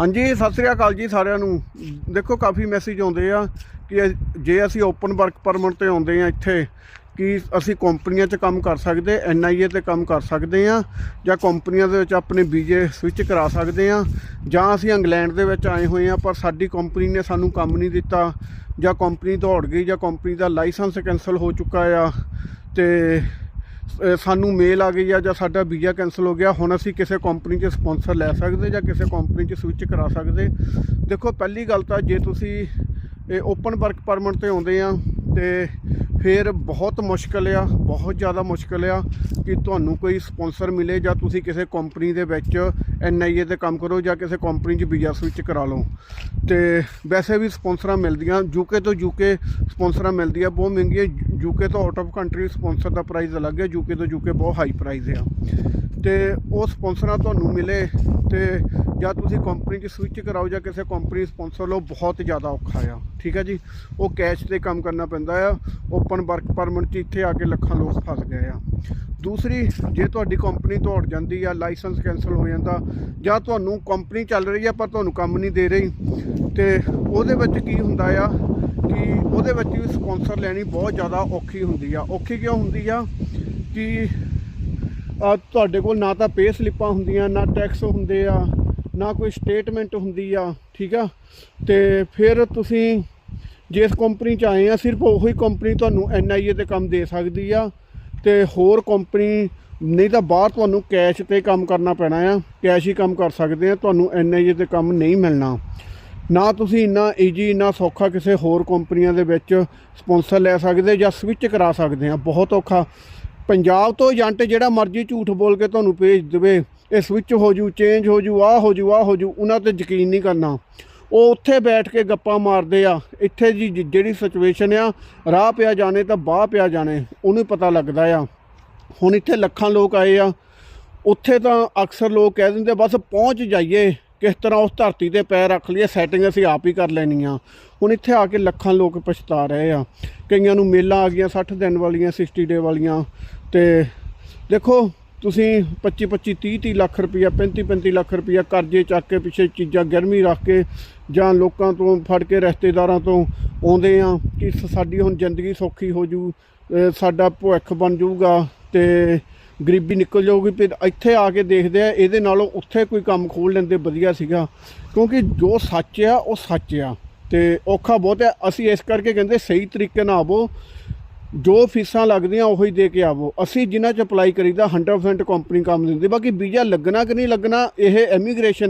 ਹਾਂਜੀ, ਸਤਿ ਸ੍ਰੀ ਅਕਾਲ ਜੀ ਸਾਰਿਆਂ ਨੂੰ। ਦੇਖੋ, ਕਾਫੀ ਮੈਸੇਜ ਆਉਂਦੇ ਆ ਕਿ ਜੇ ਅਸੀਂ ਓਪਨ ਵਰਕ ਪਰਮਿਟ ਤੇ ਆਉਂਦੇ ਆ ਇੱਥੇ, ਕਿ ਅਸੀਂ ਕੰਪਨੀਆਂ 'ਚ ਕੰਮ ਕਰ ਸਕਦੇ ਐਨਆਈਏ ਤੇ ਕੰਮ ਕਰ ਸਕਦੇ ਆ, ਜਾਂ ਕੰਪਨੀਆਂ ਦੇ ਵਿੱਚ ਆਪਣੇ ਵੀਜ਼ੇ ਸਵਿਚ ਕਰਾ ਸਕਦੇ ਆ, ਜਾਂ ਅਸੀਂ ਇੰਗਲੈਂਡ ਦੇ ਵਿੱਚ ਆਏ ਹੋਏ ਆ, ਪਰ ਸਾਡੀ ਕੰਪਨੀ ਨੇ ਸਾਨੂੰ ਕੰਮ ਨਹੀਂ ਦਿੱਤਾ, ਜਾਂ ਕੰਪਨੀ ਦੌੜ ਗਈ, ਜਾਂ ਕੰਪਨੀ ਦਾ ਲਾਇਸੈਂਸ ਕੈਨਸਲ ਹੋ ਚੁੱਕਾ ਆ, ਤੇ ਸਾਨੂੰ ਮੇਲ ਆ ਗਈ ਆ ਜਾਂ ਸਾਡਾ ਵੀਜ਼ਾ ਕੈਨਸਲ ਹੋ ਗਿਆ, ਹੁਣ ਅਸੀਂ ਕਿਸੇ ਕੰਪਨੀ 'ਚ ਸਪਾਂਸਰ ਲੈ ਸਕਦੇ ਜਾਂ ਕਿਸੇ ਕੰਪਨੀ 'ਚ ਸਵਿਚ ਕਰਾ ਸਕਦੇ। ਦੇਖੋ, ਪਹਿਲੀ ਗੱਲ ਤਾਂ ਜੇ ਤੁਸੀਂ ਇਹ ਓਪਨ ਵਰਕ ਪਰਮਿਟ ਤੇ ਆਉਂਦੇ ਆ ਤੇ ਫਿਰ ਬਹੁਤ ਮੁਸ਼ਕਲ ਆ, ਬਹੁਤ ਜ਼ਿਆਦਾ ਮੁਸ਼ਕਲ ਆ ਕਿ ਤੁਹਾਨੂੰ ਕੋਈ ਸਪਾਂਸਰ ਮਿਲੇ ਜਾਂ ਤੁਸੀਂ ਕਿਸੇ ਕੰਪਨੀ ਦੇ ਵਿੱਚ ਐਨਆਈਏ ਤੇ ਕੰਮ ਕਰੋ ਜਾਂ ਕਿਸੇ ਕੰਪਨੀ 'ਚ ਵੀਜ਼ਾ ਸਵਿਚ ਕਰਾ ਲਓ। ਤੇ ਵੈਸੇ ਵੀ ਸਪਾਂਸਰਾਂ ਮਿਲਦੀਆਂ ਯੂਕੇ ਤੋਂ ਯੂਕੇ ਸਪਾਂਸਰਾਂ ਮਿਲਦੀਆਂ, ਬਹੁਤ ਮਹਿੰਗੀਆਂ ਯੂਕੇ ਤੋਂ ਆਊਟ ਆਫ ਕੰਟਰੀ ਸਪਾਂਸਰ ਦਾ ਪ੍ਰਾਈਸ ਅਲੱਗ ਹੈ ਯੂਕੇ ਤੋਂ ਯੂਕੇ ਬਹੁਤ ਹਾਈ ਪ੍ਰਾਈਸ ਆ। ਤੇ ਉਹ ਸਪਾਂਸਰਾਂ ਤੁਹਾਨੂੰ ਮਿਲੇ ਤੇ ਜਾਂ ਤੁਸੀਂ ਕੰਪਨੀ 'ਚ ਸਵਿਚ ਕਰਾਓ ਜਾਂ ਕਿਸੇ ਕੰਪਨੀ ਸਪਾਂਸਰ ਲਓ, ਬਹੁਤ ਜ਼ਿਆਦਾ ਔਖਾ ਆ। ਠੀਕ ਹੈ ਜੀ? ਉਹ ਕੈਸ਼ ਤੇ ਕੰਮ ਕਰਨਾ ਪੈਂਦਾ ਆ। ਓਪਨ ਵਰਕ ਪਰਮਿਟ 'ਚ ਇੱਥੇ ਆ ਕੇ ਲੱਖਾਂ ਲੋਕ ਫਸ ਗਏ ਆ। ਦੂਸਰੀ, ਜੇ ਤੁਹਾਡੀ ਕੰਪਨੀ ਦੌੜ ਜਾਂਦੀ ਆ ਲਾਇਸੈਂਸ ਕੈਨਸਲ ਹੋ ਜਾਂਦਾ, ਜਾਂ ਤੁਹਾਨੂੰ ਕੰਪਨੀ ਚੱਲ ਰਹੀ ਆ, ਪਰ ਤੁਹਾਨੂੰ ਕੰਮ ਨਹੀਂ ਦੇ ਰਹੀ, ਤੇ ਉਹਦੇ ਵਿੱਚ ਕੀ ਹੁੰਦਾ ਆ ਕਿ ਉਹਦੇ ਵਿੱਚ ਵੀ ਸਪਾਂਸਰ ਲੈਣੀ ਬਹੁਤ ਜ਼ਿਆਦਾ ਔਖੀ ਹੁੰਦੀ ਆ। ਔਖੀ ਕਿਉਂ ਹੁੰਦੀ ਆ ਕਿ ਤੁਹਾਡੇ ਕੋਲ ਨਾ ਤਾਂ ਪੇ ਸਲਿੱਪਾਂ ਹੁੰਦੀਆਂ, ਨਾ ਟੈਕਸ ਹੁੰਦੇ ਆ ਨਾ ਕੋਈ ਸਟੇਟਮੈਂਟ ਹੁੰਦੀ ਆ, ਠੀਕ ਆ? ਤੇ ਫਿਰ ਤੁਸੀਂ ਜਿਸ ਕੰਪਨੀ ਚ ਆਏ ਆ, ਸਿਰਫ ਉਹੀ ਕੰਪਨੀ ਤੁਹਾਨੂੰ ਐਨਆਈਏ ਤੇ ਕੰਮ ਦੇ ਸਕਦੀ ਆ ਤੇ ਹੋਰ ਕੰਪਨੀ ਨਹੀਂ ਤਾਂ ਬਾਹਰ ਤੁਹਾਨੂੰ ਕੈਸ਼ ਤੇ ਕੰਮ ਕਰਨਾ ਪੈਣਾ ਆ ਕੈਸ਼ ਹੀ ਕੰਮ ਕਰ ਸਕਦੇ ਆ, ਤੁਹਾਨੂੰ ਐਨਆਈਏ ਤੇ ਕੰਮ ਨਹੀਂ ਮਿਲਣਾ। ਨਾ ਤੁਸੀਂ ਇੰਨਾ ਈਜੀ ਇੰਨਾ ਸੌਖਾ ਕਿਸੇ ਹੋਰ ਕੰਪਨੀਆਂ ਦੇ ਵਿੱਚ ਸਪਾਂਸਰ ਲੈ ਸਕਦੇ ਜਾਂ ਸਵਿਚ ਕਰਾ ਸਕਦੇ ਆ, ਬਹੁਤ ਔਖਾ। ਪੰਜਾਬ ਤੋਂ ਏਜੰਟ ਜਿਹੜਾ ਮਰਜ਼ੀ ਝੂਠ ਬੋਲ ਕੇ ਤੁਹਾਨੂੰ ਭੇਜ ਦੇਵੇ ਇਹ ਸਵਿਚ ਹੋ ਜੂ ਚੇਂਜ ਹੋ ਜੂ ਆ ਹੋ ਜੂ ਆ ਹੋ ਜੂ, ਉਹਨਾਂ ਤੇ ਯਕੀਨ ਨਹੀਂ ਕਰਨਾ। ਉਹ ਉੱਥੇ ਬੈਠ ਕੇ ਗੱਪਾਂ ਮਾਰਦੇ ਆ। ਇੱਥੇ ਜੀ, ਜ- ਜਿਹੜੀ ਸਿਚੁਏਸ਼ਨ ਆ, ਰਾਹ ਪਿਆ ਜਾਣੇ ਤਾਂ ਬਾਹ ਪਿਆ ਜਾਣੇ, ਉਹਨੂੰ ਪਤਾ ਲੱਗਦਾ ਆ। ਹੁਣ ਇੱਥੇ ਲੱਖਾਂ ਲੋਕ ਆਏ ਆ। ਉੱਥੇ ਤਾਂ ਅਕਸਰ ਲੋਕ ਕਹਿ ਦਿੰਦੇ, ਬਸ ਪਹੁੰਚ ਜਾਈਏ। ਕਿਸ ਤਰ੍ਹਾਂ ਉਸ ਧਰਤੀ ਤੇ ਪੈਰ ਰੱਖ ਲਈਏ ਸੈਟਿੰਗ ਅਸੀਂ ਆਪ ਹੀ ਕਰ ਲੈਣੀ ਆ। ਹੁਣ ਇੱਥੇ ਆ ਕੇ ਲੱਖਾਂ ਲੋਕ ਪਛਤਾ ਰਹੇ ਆ। ਕਈਆਂ ਨੂੰ ਮੇਲਾਂ ਆ ਗਈਆਂ 60 ਦਿਨ ਵਾਲੀਆਂ 60 ਡੇ ਵਾਲੀਆਂ। ਤੇ ਦੇਖੋ ਤੁਸੀਂ 25 25 30 30 ਲੱਖ ਰੁਪਈਆ 35 35 ਲੱਖ ਰੁਪਈਆ ਕਰਜ਼ੇ ਚੱਕ ਕੇ ਪਿੱਛੇ ਚੀਜ਼ਾਂ ਗਰਮੀ ਰੱਖ ਕੇ ਜਾਂ ਲੋਕਾਂ ਤੋਂ ਫੜ ਕੇ ਰਿਸ਼ਤੇਦਾਰਾਂ ਤੋਂ ਆਉਂਦੇ ਆ ਕਿ ਸ- ਸਾਡੀ ਹੁਣ ਜ਼ਿੰਦਗੀ ਸੌਖੀ ਹੋ ਜੂ ਸਾਡਾ ਭਵਿੱਖ ਬਣ ਜਾਊਗਾ ਤੇ ਗਰੀਬੀ ਨਿਕਲ ਜਾਊਗੀ। ਫਿਰ ਇੱਥੇ ਆ ਕੇ ਦੇਖਦੇ ਆ, ਇਹਦੇ ਨਾਲੋਂ ਉੱਥੇ ਕੋਈ ਕੰਮ ਖੋਲ ਲੈਂਦੇ ਵਧੀਆ ਸੀਗਾ। ਕਿਉਂਕਿ ਜੋ ਸੱਚ ਆ, ਉਹ ਸੱਚ ਆ ਤੇ ਔਖਾ ਬਹੁਤ ਹੈ ਅਸੀਂ ਇਸ ਕਰਕੇ ਕਹਿੰਦੇ ਸਹੀ ਤਰੀਕੇ ਨਾਲ ਆਵੋ। ਜੋ ਫੀਸਾਂ ਲੱਗਦੀਆਂ ਉਹੀ ਦੇ ਕੇ ਆਵੋ। ਅਸੀਂ ਜਿਨ੍ਹਾਂ ਚ ਅਪਲਾਈ ਕਰੀਦਾ 100% ਕੰਪਨੀ ਕੰਮ ਦਿੰਦੀ। ਬਾਕੀ ਵੀਜ਼ਾ ਲੱਗਣਾ ਕਿ ਨਹੀਂ ਲੱਗਣਾ, ਇਹ ਇਮੀਗ੍ਰੇਸ਼ਨ